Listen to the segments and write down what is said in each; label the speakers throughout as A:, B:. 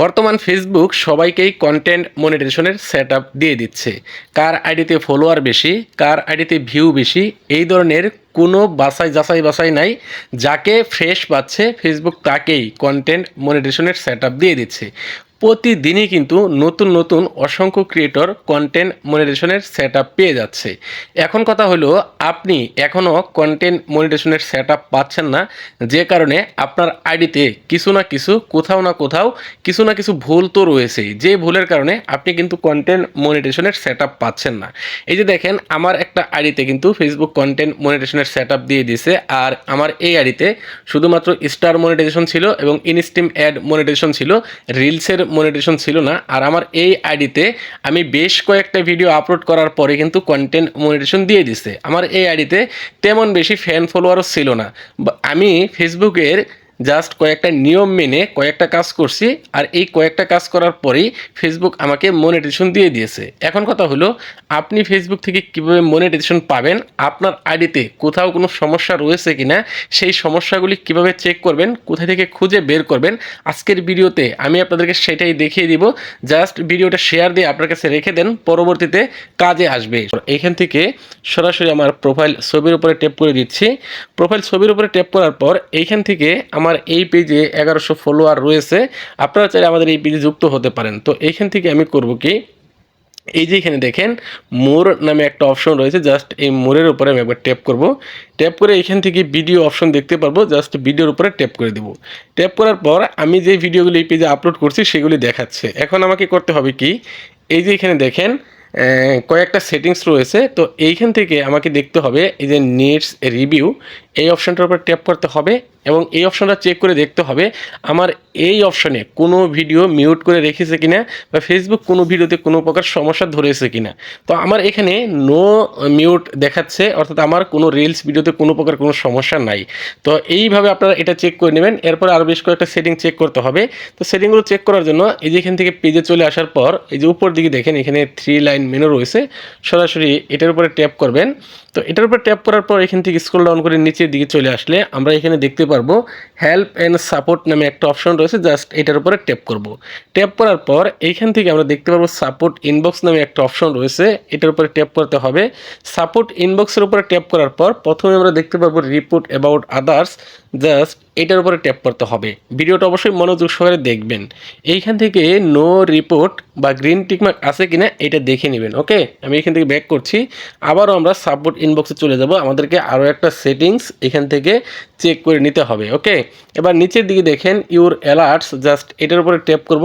A: বর্তমান ফেসবুক সবাইকেই কন্টেন্ট মনিটাইজেশনের সেট দিয়ে দিচ্ছে। কার আইডিতে ফলোয়ার বেশি, কার আইডিতে ভিউ বেশি, এই ধরনের কোনো বাসাই যাচাই বাসাই নাই। যাকে ফ্রেশ পাচ্ছে ফেসবুক তাকেই কন্টেন্ট মনিটেশনের সেট দিয়ে দিচ্ছে। প্রতিদিনই কিন্তু নতুন নতুন অসংখ্য ক্রিয়েটর কন্টেন্ট মনিটেশনের সেট পেয়ে যাচ্ছে। এখন কথা হলো, আপনি এখনও কন্টেন্ট মনিটেশনের সেট পাচ্ছেন না, যে কারণে আপনার আইডিতে কিছু না কিছু, কোথাও না কোথাও কিছু না কিছু ভুল তো রয়েছেই। যে ভুলের কারণে আপনি কিন্তু কন্টেন্ট মনিটেশনের সেট পাচ্ছেন না। এই যে দেখেন, আমার একটা আইডিতে কিন্তু ফেসবুক কন্টেন্ট মনিটেশনের সেট দিয়ে দিয়েছে, আর আমার এই আইডিতে শুধুমাত্র স্টার মনিটাইজেশন ছিল এবং ইনস্টিম অ্যাড মনিটাইজেশন ছিল রিলসের মনিটাইজেশন ছিল না। আর আমার এই আইডিতে আমি বেশ কয়েকটা ভিডিও আপলোড করার পরে কিন্তু কন্টেন্ট মনিটেশন দিয়ে দিছে। আমার এই আইডিতে তেমন বেশি ফ্যান ফলোয়ারও ছিল না। আমি ফেসবুকের জাস্ট কয়েকটা নিয়ম মেনে কয়েকটা কাজ করছি, আর এই কয়েকটা কাজ করার পরেই ফেসবুক আমাকে মনিটাইজেশন দিয়ে দিয়েছে। এখন কথা হলো, আপনি ফেসবুক থেকে কীভাবে মনিটাইজেশন পাবেন, আপনার আইডিতে কোথাও কোনো সমস্যা রয়েছে কিনা, সেই সমস্যাগুলি কীভাবে চেক করবেন কোথা থেকে খুঁজে বের করবেন, আজকের ভিডিওতে আমি আপনাদেরকে সেটাই দেখিয়ে দিব। জাস্ট ভিডিওটা শেয়ার দিয়ে আপনার কাছে রেখে দেন, পরবর্তীতে কাজে আসবে। এইখান থেকে সরাসরি আমার প্রোফাইল ছবির উপরে ট্যাপ করে দিচ্ছি। প্রোফাইল ছবির উপরে ট্যাপ করার পর, এইখান থেকে আমার এই পেজে এগারোশো ফলোয়ার রয়েছে। আপনারা চাইলে আমাদের এই পেজে যুক্ত হতে পারেন। তো এইখান থেকে আমি করব কি? এই যে এখানে দেখেন, মোর নামে একটা অপশন রয়েছে জাস্ট এই মোরের উপরে আমি একবার ট্যাপ করব। ট্যাপ করে এখান থেকে ভিডিও অপশন দেখতে পারব জাস্ট ভিডিওর উপরে ট্যাপ করে দেবো। ট্যাপ করার পর আমি যে ভিডিওগুলি এই পেজে আপলোড করছি, সেগুলি দেখাচ্ছে। এখন আমাকে করতে হবে কি? এই যে এখানে দেখেন কয়েকটা সেটিংস রয়েছে। তো এইখান থেকে আমাকে দেখতে হবে, এই যে নেটস রিভিউ এই অপশনটার উপর ট্যাপ করতে হবে এবং এই অপশনটা চেক করে দেখতে হবে আমার এই অপশনে কোনো ভিডিও মিউট করে রেখেছে কিনা বা ফেসবুক কোনো ভিডিওতে কোনো প্রকার সমস্যা ধরেছে কিনা। তো আমার এখানে নো মিউট দেখাচ্ছে, অর্থাৎ আমার কোনো রিলস ভিডিওতে কোনো প্রকার কোনো সমস্যা নাই। তো এইভাবে আপনারা এটা চেক করে নেবেন, এরপর আরও বেশ কয়েকটা সেটিং চেক করতে হবে। তো সেটিংগুলো চেক করার জন্য এই যে এখান থেকে পেজে চলে আসার পর, এই যে উপর দিকে দেখেন, এখানে থ্রি লাইন মেনু রয়েছে, সরাসরি এটার উপরে ট্যাপ করবেন। তো এটার উপর ট্যাপ করার পর এখান থেকে স্ক্রল ডাউন করে নিচের দিকে চলে আসলে আমরা এখানে দেখতে পারব হেল্প অ্যান্ড সাপোর্ট নামে একটা অপশন রয়েছে জাস্ট এটার উপরে ট্যাপ করব। ট্যাপ করার পর এইখান থেকে আমরা দেখতে পারব সাপোর্ট ইনবক্স নামে একটা অপশন রয়েছে, এটার উপরে ট্যাপ করতে হবে। সাপোর্ট ইনবক্সের উপরে ট্যাপ করার পর প্রথমে আমরা দেখতে পারব রিপোর্ট অ্যাবাউট আদার্স জাস্ট এটার উপরে ট্যাপ করতে হবে। ভিডিওটা অবশ্যই মনোযোগ সহকারে দেখবেন। এইখান থেকে নো রিপোর্ট বা গ্রিন টিকমার্ক আছে কিনা এটা দেখে নেবেন ওকে আমি এখান থেকে ব্যাক করছি। আবারও আমরা সাপোর্ট ইনবক্সে চলে যাব। আমাদেরকে আরও একটা সেটিংস এখান থেকে চেক করে নিতে হবে ওকে এবার নিচের দিকে দেখেন ইউর অ্যালার্টস জাস্ট এটার উপরে ট্যাপ করব।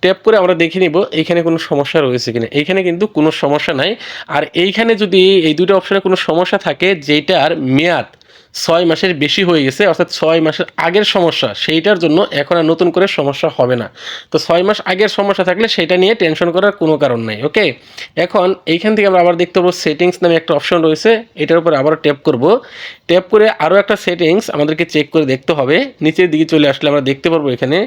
A: ট্যাপ করে আমরা দেখে নিব এখানে কোনো সমস্যা রয়েছে কিনা। এইখানে কিন্তু কোনো সমস্যা নাই। আর এইখানে যদি এই দুটো অপশানে কোনো সমস্যা থাকে, যেটার মেয়াদ ছয় মাসের বেশি হয়ে গেছে, অর্থাৎ ছয় মাসের আগের সমস্যা, সেইটার জন্য এখন আর নতুন করে সমস্যা হবে না। তো ছয় মাস আগের সমস্যা থাকলে সেটা নিয়ে টেনশন করার কোনো কারণ নাই ওকে এখন এইখান থেকে আমরা আবার দেখতে পাবো সেটিংস নামে একটা অপশন রয়েছে, এটার উপর আবার ট্যাপ করব। ট্যাপ করে আরও একটা সেটিংস আমাদেরকে চেক করে দেখতে হবে। নিচের দিকে চলে আসলে আমরা দেখতে পারব এখানে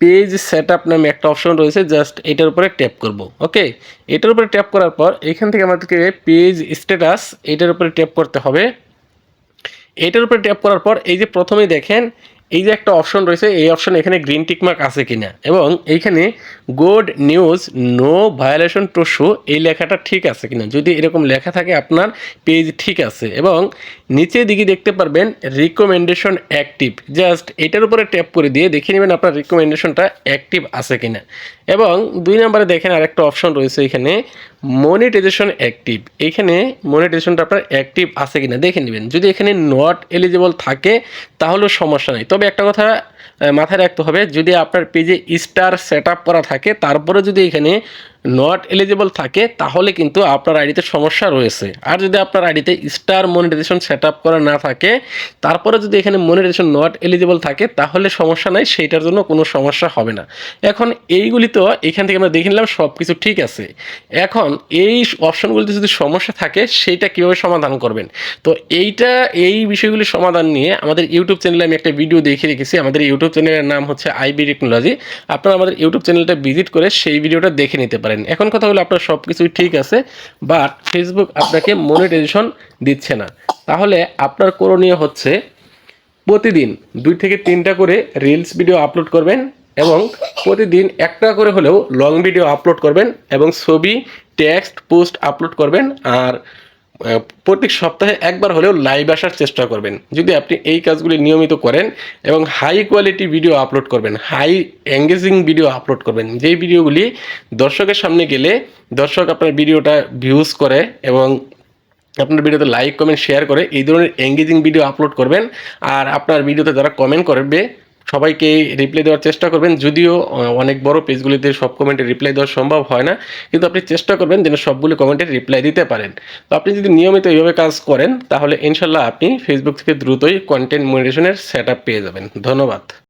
A: পেজ সেট আপ নামে একটা অপশন রয়েছে জাস্ট এটার উপরে ট্যাপ করব ওকে এটার উপরে ট্যাপ করার পর এখান থেকে আমাদেরকে পেজ স্ট্যাটাস এটার উপরে ট্যাপ করতে হবে। এটার উপরে ট্যাপ করার পর এই যে প্রথমেই দেখেন, এই যে একটা অপশন রয়েছে, এই অপশন এখানে গ্রিন টিকমার্ক আছে কিনা। এবং এইখানে good news no violation to show এই লেখাটা ঠিক আছে কিনা। যদি এরকম লেখা থাকে, আপনার পেজ ঠিক আছে। এবং নিচের দিকে দেখতে পারবেন রিকমেন্ডেশন অ্যাক্টিভ জাস্ট এটার উপরে ট্যাপ করে দিয়ে দেখে নেবেন আপনার রিকমেন্ডেশনটা অ্যাক্টিভ আছে কিনা। এবং দুই নম্বরে দেখেন আরেকটা অপশন রয়েছে এখানে মনিটাইজেশন অ্যাক্টিভ এখানে মনিটাইজেশনটা আপনার অ্যাক্টিভ আছে কিনা দেখে নেবেন। যদি এখানে নট এলিজিবল থাকে, তাহলেও সমস্যা নেই। তবে একটা কথা মাথায় রাখতে হবে, যদি আপনার পেজে স্টার সেট করা থাকে, তারপরে যদি এখানে নট এলিজিবল থাকে, তাহলে কিন্তু আপনার আইডিতে সমস্যা রয়েছে। আর যদি আপনার আইডিতে স্টার মনিটাইজেশন সেট আপ করা না থাকে, তারপরে যদি এখানে মনিটাইজেশন নট এলিজিবল থাকে, তাহলে সমস্যা নাই, সেইটার জন্য কোনো সমস্যা হবে না। এখন এইগুলি তো এখান থেকে আমরা দেখে নিলাম সব কিছু ঠিক আছে। এখন এই অপশনগুলিতে যদি সমস্যা থাকে, সেইটা কীভাবে সমাধান করবেন? তো এইটা, এই বিষয়গুলি সমাধান নিয়ে আমাদের ইউটিউব চ্যানেলে আমি একটা ভিডিও দেখে রেখেছি। আমাদের ইউটিউব চ্যানেলের নাম হচ্ছে আইবি টেকনোলজি আপনারা আমাদের ইউটিউব চ্যানেলটা ভিজিট করে সেই ভিডিওটা দেখে নিতে পারেন। এখন কথা হলো আপনার সব কিছুই ঠিক আছে বাট ফেসবুক আপনাকে মনিটাইজেশন দিচ্ছে না। তাহলে আপনার করণীয় হচ্ছে প্রতিদিন দুই থেকে তিনটা করে রিলস ভিডিও আপলোড করবেন এবং প্রতিদিন একটা করে হলেও লং ভিডিও আপলোড করবেন এবং ছবি টেক্সট পোস্ট আপলোড করবেন। আর প্রত্যেক সপ্তাহে একবার হলেও লাইভ আসার চেষ্টা করবেন। যদি আপনি এই কাজগুলি নিয়মিত করেন এবং হাই কোয়ালিটি ভিডিও আপলোড করবেন হাই এঙ্গেজিং ভিডিও আপলোড করবেন, যেই ভিডিওগুলি দর্শকের সামনে গেলে দর্শক আপনার ভিডিওটা ভিউজ করে এবং আপনার ভিডিওতে লাইক কমেন্ট শেয়ার করে, এই ধরনের এঙ্গেজিং ভিডিও আপলোড করবেন। আর আপনার ভিডিওতে যারা কমেন্ট করবে সবাইকে রিপ্লাই দেওয়ার চেষ্টা করবেন। যদিও অনেক বড় পেজগুলিতে সব কমেন্টে রিপ্লাই দেওয়া সম্ভব হয় না, কিন্তু আপনি চেষ্টা করবেন যেন সবগুলি কমেন্টের রিপ্লাই দিতে পারেন। তো আপনি যদি নিয়মিত এইভাবে কাজ করেন, তাহলে ইনশাল্লাহ আপনি ফেসবুক থেকে দ্রুতই কন্টেন্ট মনিটেশনের সেট পেয়ে যাবেন। ধন্যবাদ।